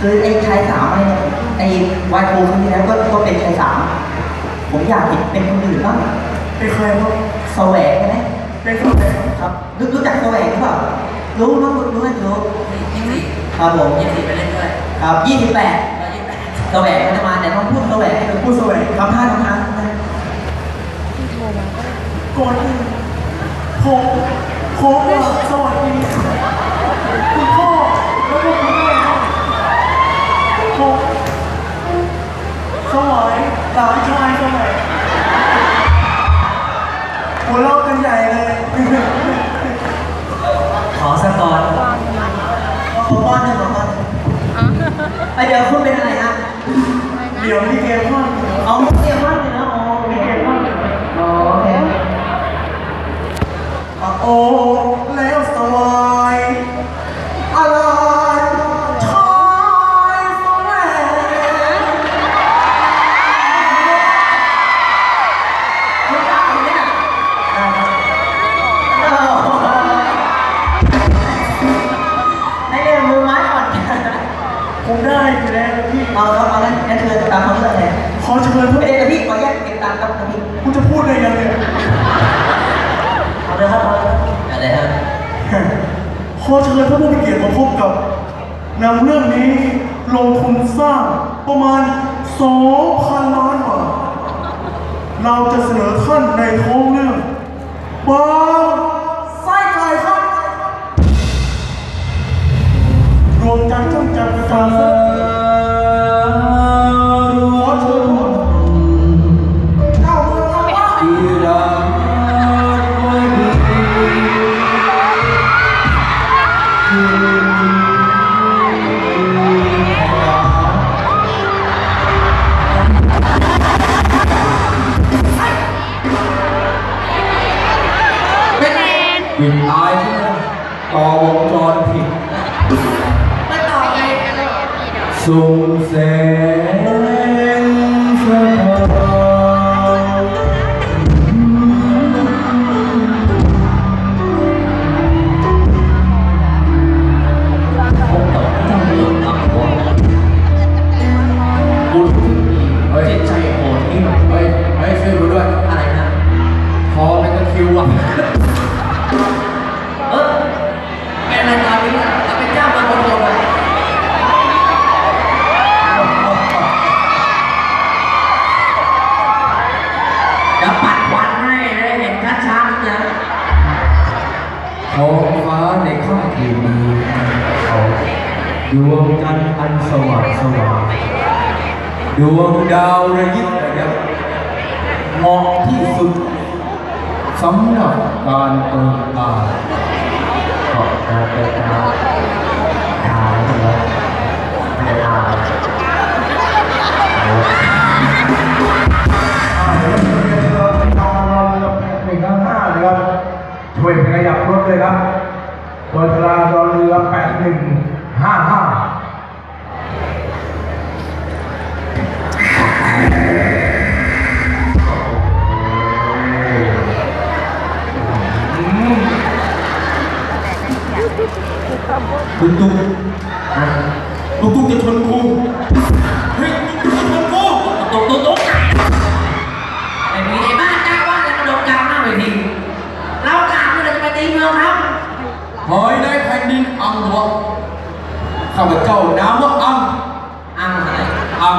คือไอ้ชายสามไอ้เนี่ยไอ้วายโคครั้งที่แล้วก็ก็เป็นชายสามผมอยากเห็นเป็นคนอื่นบ้างเป็นใครครับแสวงใช่ไหมเป็นใครครับครับรู้รู้จักแสวงหรือเปล่ารู้รู้รู้รู้ไหมรู้ครับผมยี่สิบไปเล่นด้วยครับยี่สิบแปดเรายี่สิบแปดแสวงก็จะมาแต่ต้องพูดแสวงให้เป็นผู้แสวงทำท่าทำท่าทำท่าก่อนอื่นผมขอกราบสวัสดีคุณพ่อและก็คุณแม่ครับผม สวัยหลานชายสมัยหัวเราะกันใหญ่เลยขอสกอร์ขอป้อนหนึ่งขอป้อนหนึ่งไอยเดี๋ยวคุณเป็นอะไรฮะเดี๋ยวมีเกมพ่อ อเชิญท่านผู้มีเกียรติมาพบกับหนังเรื่องนี้ลงทุนสร้างประมาณ 2,000 ล้านบาท เราจะเสนอท่านในท้องเรื่องบางไส้ไก่ครับ รวมกันทร์ช่างจันทร์ประจำครั ปิดตายใช่ไหมต่อวงจรผิดไม่ต่อไงส่งแสง ท้องฟ้าในค่ำคืนนี้เขาดวงจันทร์อันสว่างสว่างดวงดาวระยิบระยับเหมาะที่สุดสำหรับการเปิดตาขอบการเปิดตา ตุ๊กตุ๊กตุ๊กตุ๊กจะชนกูเฮ้ยตุ๊กตุ๊กจะชนกูตุ๊กตุ๊กตุ๊กไอ้มีไอ้บ้าจ้าว่าจะกระโดดกลางหน้าเวทีเรากลางนี่เราจะไปตีเมืองครับหอยในแผ่นดินอังวะข้าพเจ้านามว่าอังอังอะไรอัง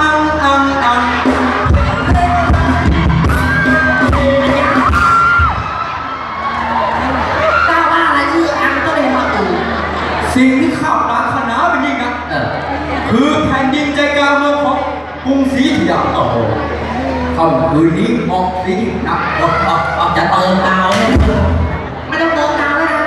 อังอัง โอ้โหเขาคืนนี้มอกที่นับออกออกจะเติมดาวไม่ต้องเติมดาวแล้วนะ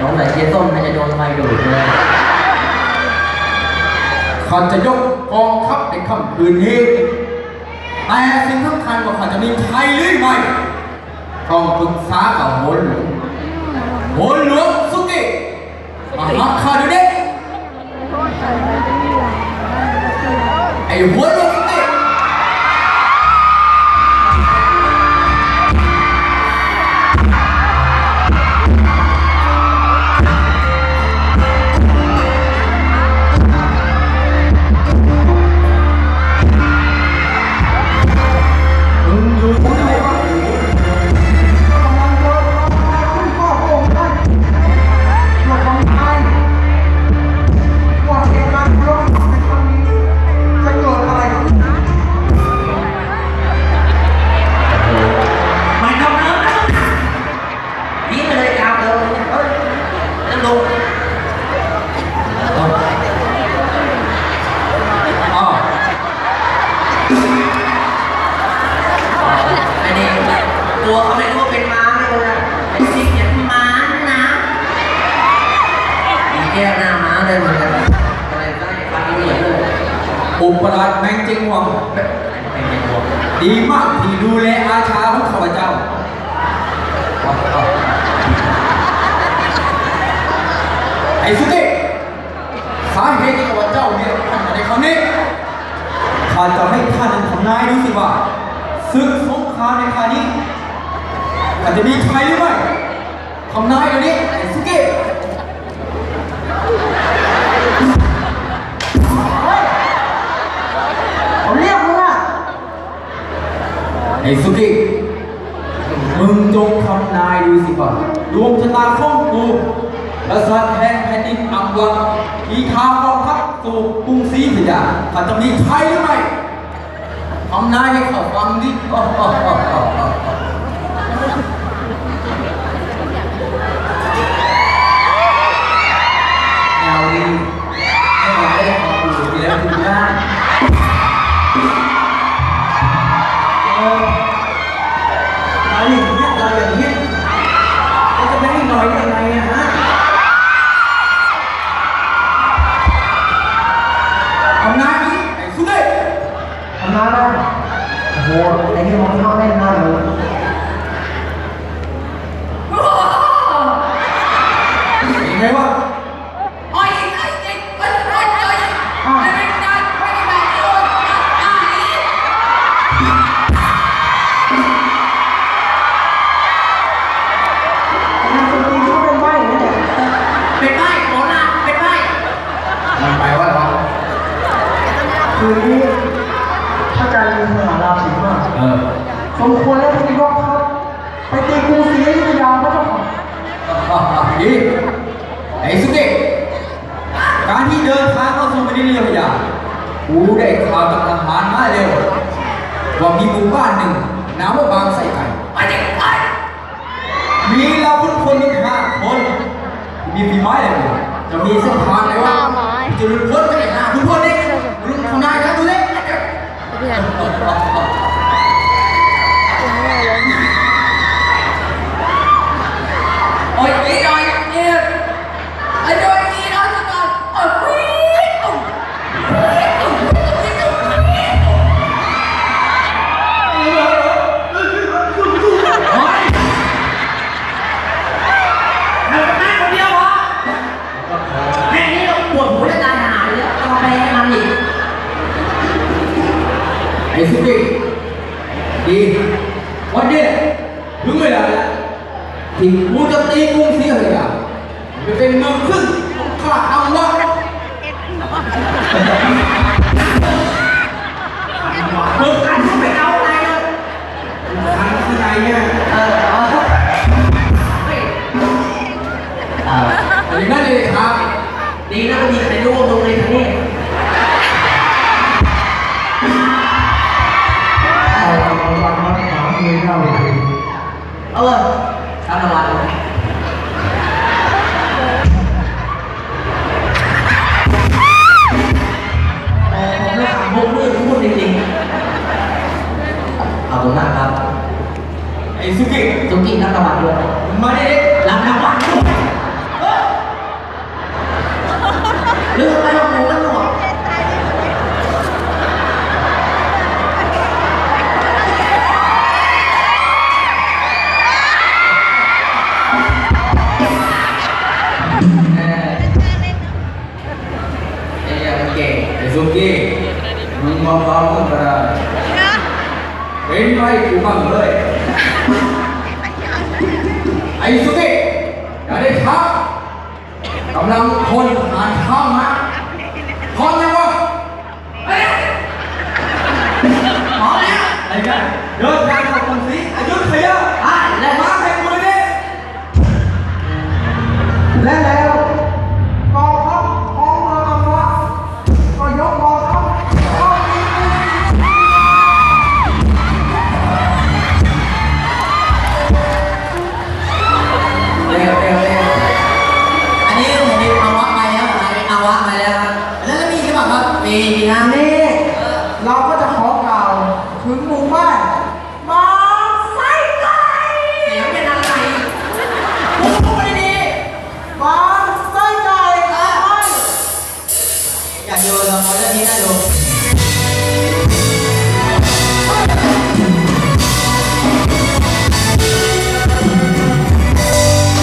น้องไหนเจ๊ต้นน่าจะโดนไฟดูดเลยข้าจะยกกองทัพในคำคืนนี้ แต่สิ่งสำคัญกว่าข้าจะมีใครหรือไม่ต้องปรึกษากับโหนหลวงโหนหลวงสุกิมาหาข้าดูเด็ก ไอ้โหนหลวง วหน้มาเลยเหมือนกันอะไรก็ฟันเหนียวเลยอุปราชแมงเจงวังเป็นไงดีมากที่ดูแลอาชาของข้าพเจ้าไอ้สุกิสาเหตุที่ข้าพเจ้าเนี่ยท่านมาในครั้งนี้ข้าจะให้ท่านทำนายดูสิว่าศึกสงครามในครานี้ท่านจะมีใครหรือไม่ทำนายเดี๋ยวนี้ไอ้สุกิ อ้สุกิ มึงจงทำนายดูสิก่อนดวงชะตาของกูและสัตว์แห่งแผ่นดินอัมวังที่ทางกองทัพสู่กรุงศรีธยาท่านจะมีใครหรือไม่ทำนายให้เขาฟังดิ มควรแล้วที่ยกทัพไปตีกรุงศรีอยุธยาพระเจ้าค่ะดีไอ้สุกิการที่เดินทางเข้าสู่แผ่นดินเรียวยากูได้ข่าวจากทหารมาเร็วว่ามีหมู่บ้านหนึ่งนามว่าบางไส้ไก่ไปดิไปมีเราทุกคนมีห้าคน มีฝีไม้อะไรบ้างจะมีเส้นทางไหนวะจะหลุดพ้นไปไหนหาทุกคนนี่ลุกทำนายกันดูเล ยโ มาให้กูบังเลย ไอ้สุกี้อย่าได้ท้ากำลังคนหาข้าวมาพร้อมยังวะเอ้ยพร้อมแล้วไอ้เจ้เดินทางกังคนสีอายุทยาอะและมาให้กูเลยดิและแล้ว claro,